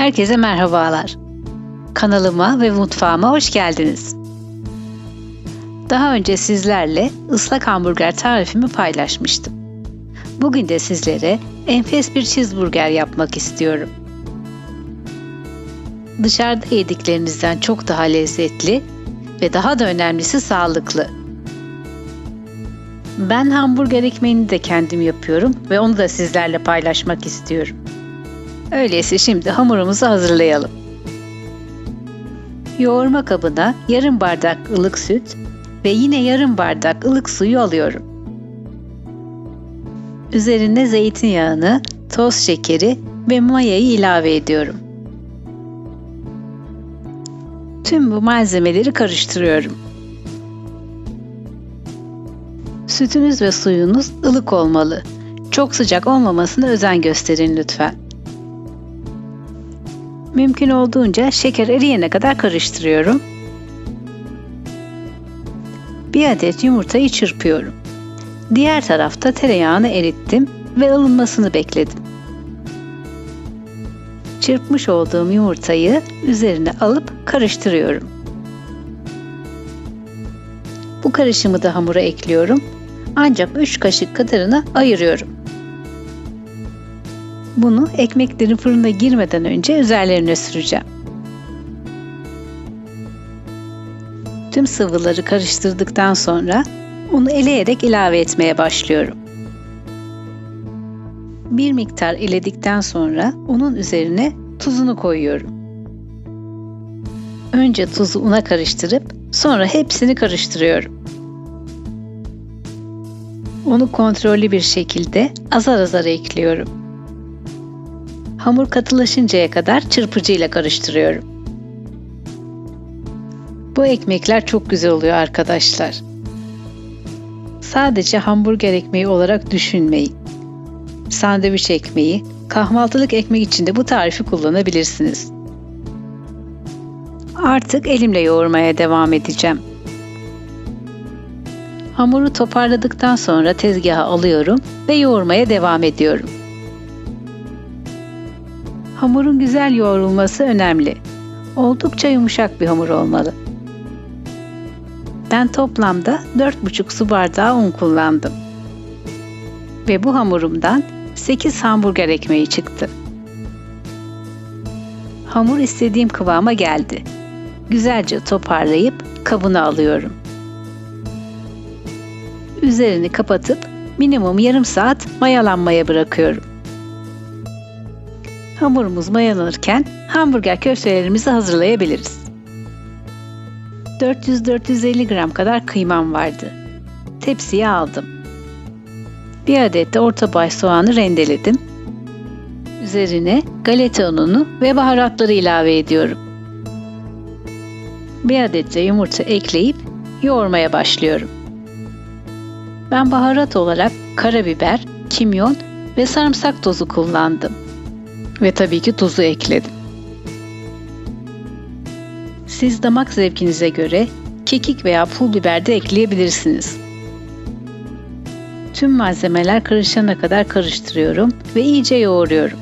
Herkese merhabalar. Kanalıma ve mutfağıma hoş geldiniz. Daha önce sizlerle ıslak hamburger tarifimi paylaşmıştım. Bugün de sizlere enfes bir cheeseburger yapmak istiyorum. Dışarıda yediklerinizden çok daha lezzetli ve daha da önemlisi sağlıklı. Ben hamburger ekmeğini de kendim yapıyorum ve onu da sizlerle paylaşmak istiyorum. Öyleyse şimdi hamurumuzu hazırlayalım. Yoğurma kabına yarım bardak ılık süt ve yine yarım bardak ılık suyu alıyorum. Üzerine zeytinyağını, toz şekeri ve mayayı ilave ediyorum. Tüm bu malzemeleri karıştırıyorum. Sütünüz ve suyunuz ılık olmalı. Çok sıcak olmamasına özen gösterin lütfen. Mümkün olduğunca şeker eriyene kadar karıştırıyorum. Bir adet yumurtayı çırpıyorum. Diğer tarafta tereyağını erittim ve ılınmasını bekledim. Çırpmış olduğum yumurtayı üzerine alıp karıştırıyorum. Bu karışımı da hamura ekliyorum. Ancak 3 kaşık kadarını ayırıyorum. Bunu ekmeklerin fırına girmeden önce üzerlerine süreceğim. Tüm sıvıları karıştırdıktan sonra unu eleyerek ilave etmeye başlıyorum. Bir miktar eledikten sonra unun üzerine tuzunu koyuyorum. Önce tuzu una karıştırıp sonra hepsini karıştırıyorum. Unu kontrollü bir şekilde azar azar ekliyorum. Hamur katılaşıncaya kadar çırpıcıyla karıştırıyorum. Bu ekmekler çok güzel oluyor arkadaşlar. Sadece hamburger ekmeği olarak düşünmeyin. Sandviç ekmeği, kahvaltılık ekmek için de bu tarifi kullanabilirsiniz. Artık elimle yoğurmaya devam edeceğim. Hamuru toparladıktan sonra tezgaha alıyorum ve yoğurmaya devam ediyorum. Hamurun güzel yoğrulması önemli. Oldukça yumuşak bir hamur olmalı. Ben toplamda 4,5 su bardağı un kullandım. Ve bu hamurumdan 8 hamburger ekmeği çıktı. Hamur istediğim kıvama geldi. Güzelce toparlayıp kabına alıyorum. Üzerini kapatıp minimum yarım saat mayalanmaya bırakıyorum. Hamurumuz mayalanırken hamburger köftelerimizi hazırlayabiliriz. 400-450 gram kadar kıymam vardı. Tepsiye aldım. Bir adet de orta boy soğanı rendeledim. Üzerine galeta ununu ve baharatları ilave ediyorum. Bir adet de yumurta ekleyip yoğurmaya başlıyorum. Ben baharat olarak karabiber, kimyon ve sarımsak tozu kullandım. Ve tabii ki tuzu ekledim. Siz damak zevkinize göre kekik veya pul biber de ekleyebilirsiniz. Tüm malzemeler karışana kadar karıştırıyorum ve iyice yoğuruyorum.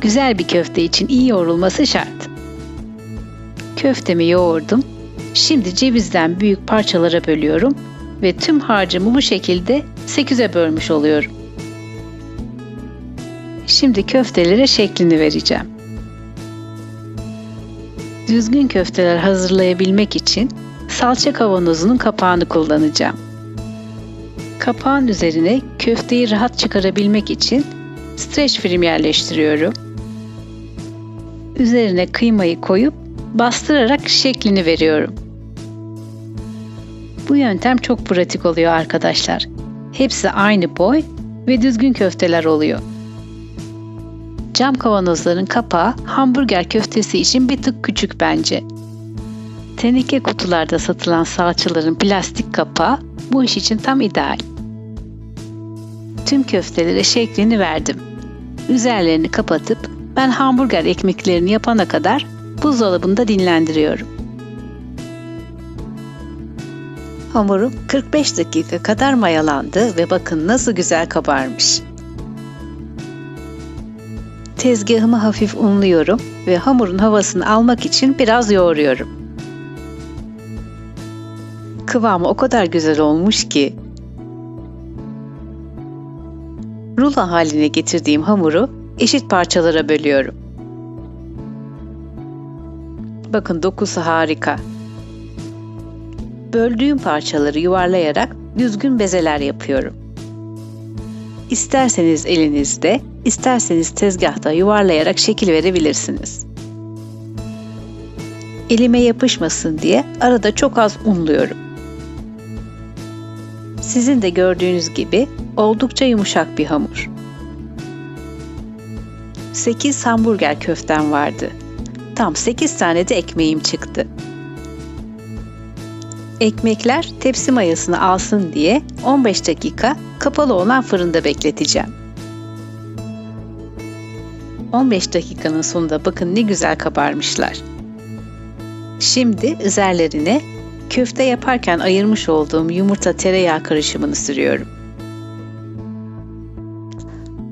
Güzel bir köfte için iyi yoğrulması şart. Köftemi yoğurdum. Şimdi cevizden büyük parçalara bölüyorum ve tüm harcımı bu şekilde 8'e bölmüş oluyorum. Şimdi köftelere şeklini vereceğim. Düzgün köfteler hazırlayabilmek için salça kavanozunun kapağını kullanacağım. Kapağın üzerine köfteyi rahat çıkarabilmek için streç film yerleştiriyorum. Üzerine kıymayı koyup bastırarak şeklini veriyorum. Bu yöntem çok pratik oluyor arkadaşlar. Hepsi aynı boy ve düzgün köfteler oluyor. Cam kavanozların kapağı hamburger köftesi için bir tık küçük bence. Teneke kutularda satılan salçaların plastik kapağı bu iş için tam ideal. Tüm köftelere şeklini verdim. Üzerlerini kapatıp ben hamburger ekmeklerini yapana kadar buzdolabında dinlendiriyorum. Hamurum 45 dakika kadar mayalandı ve bakın nasıl güzel kabarmış. Tezgahımı hafif unluyorum ve hamurun havasını almak için biraz yoğuruyorum. Kıvamı o kadar güzel olmuş ki rulo haline getirdiğim hamuru eşit parçalara bölüyorum. Bakın dokusu harika. Böldüğüm parçaları yuvarlayarak düzgün bezeler yapıyorum. İsterseniz elinizde, isterseniz tezgahta yuvarlayarak şekil verebilirsiniz. Elime yapışmasın diye arada çok az unluyorum. Sizin de gördüğünüz gibi oldukça yumuşak bir hamur. 8 hamburger köftem vardı. Tam 8 tane de ekmeğim çıktı. Ekmekler tepsi mayasını alsın diye 15 dakika kapalı olan fırında bekleteceğim. 15 dakikanın sonunda bakın ne güzel kabarmışlar. Şimdi üzerlerine köfte yaparken ayırmış olduğum yumurta tereyağı karışımını sürüyorum.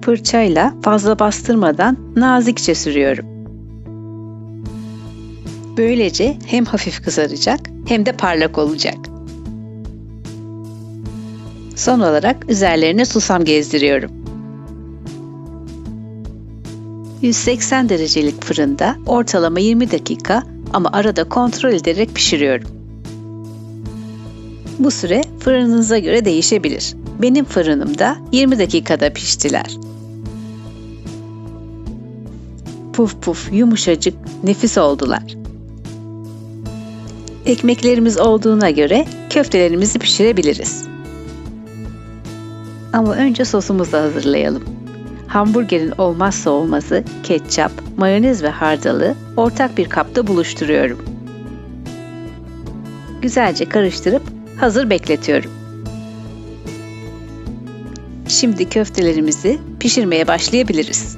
Fırçayla fazla bastırmadan nazikçe sürüyorum. Böylece hem hafif kızaracak hem de parlak olacak. Son olarak üzerlerine susam gezdiriyorum. 180 derecelik fırında ortalama 20 dakika ama arada kontrol ederek pişiriyorum. Bu süre fırınınıza göre değişebilir. Benim fırınımda 20 dakikada piştiler. Puf puf yumuşacık, nefis oldular. Ekmeklerimiz olduğuna göre köftelerimizi pişirebiliriz. Ama önce sosumuzu hazırlayalım. Hamburgerin olmazsa olmazı ketçap, mayonez ve hardalı ortak bir kapta buluşturuyorum. Güzelce karıştırıp hazır bekletiyorum. Şimdi köftelerimizi pişirmeye başlayabiliriz.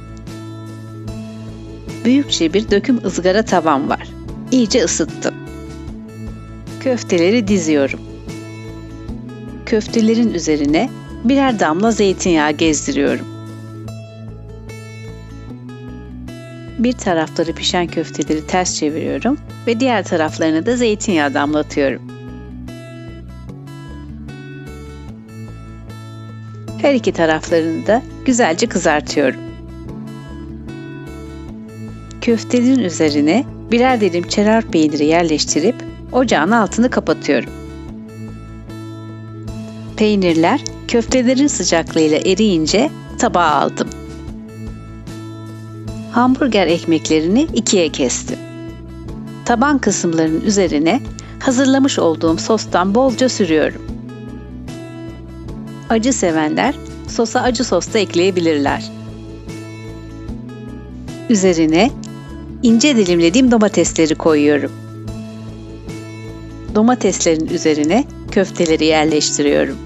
Büyükçe bir döküm ızgara tavam var. İyice ısıttım. Köfteleri diziyorum. Köftelerin üzerine birer damla zeytinyağı gezdiriyorum. Bir tarafları pişen köfteleri ters çeviriyorum ve diğer taraflarına da zeytinyağı damlatıyorum. Her iki taraflarını da güzelce kızartıyorum. Köftelerin üzerine birer dilim çerar peyniri yerleştirip ocağın altını kapatıyorum. Peynirler köftelerin sıcaklığıyla eriyince tabağa aldım. Hamburger ekmeklerini ikiye kestim. Taban kısımlarının üzerine hazırlamış olduğum sostan bolca sürüyorum. Acı sevenler sosa acı sos da ekleyebilirler. Üzerine ince dilimlediğim domatesleri koyuyorum. Domateslerin üzerine köfteleri yerleştiriyorum.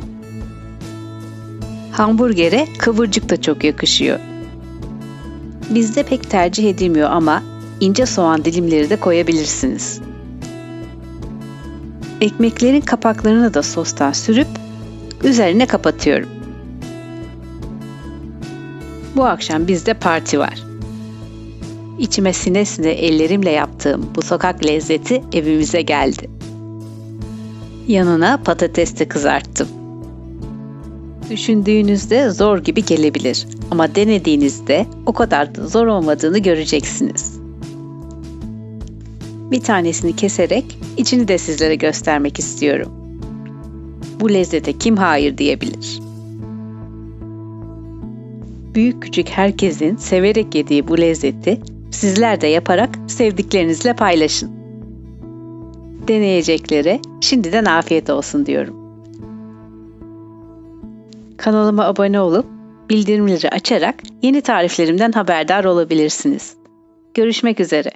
Hamburgere kıvırcık da çok yakışıyor. Bizde pek tercih edilmiyor ama ince soğan dilimleri de koyabilirsiniz. Ekmeklerin kapaklarını da sostan sürüp üzerine kapatıyorum. Bu akşam bizde parti var. İçime sine sine ellerimle yaptığım bu sokak lezzeti evimize geldi. Yanına patates de kızarttım. Düşündüğünüzde zor gibi gelebilir ama denediğinizde o kadar da zor olmadığını göreceksiniz. Bir tanesini keserek içini de sizlere göstermek istiyorum. Bu lezzete kim hayır diyebilir? Büyük küçük herkesin severek yediği bu lezzeti sizler de yaparak sevdiklerinizle paylaşın. Deneyeceklere şimdiden afiyet olsun diyorum. Kanalıma abone olup bildirimleri açarak yeni tariflerimden haberdar olabilirsiniz. Görüşmek üzere.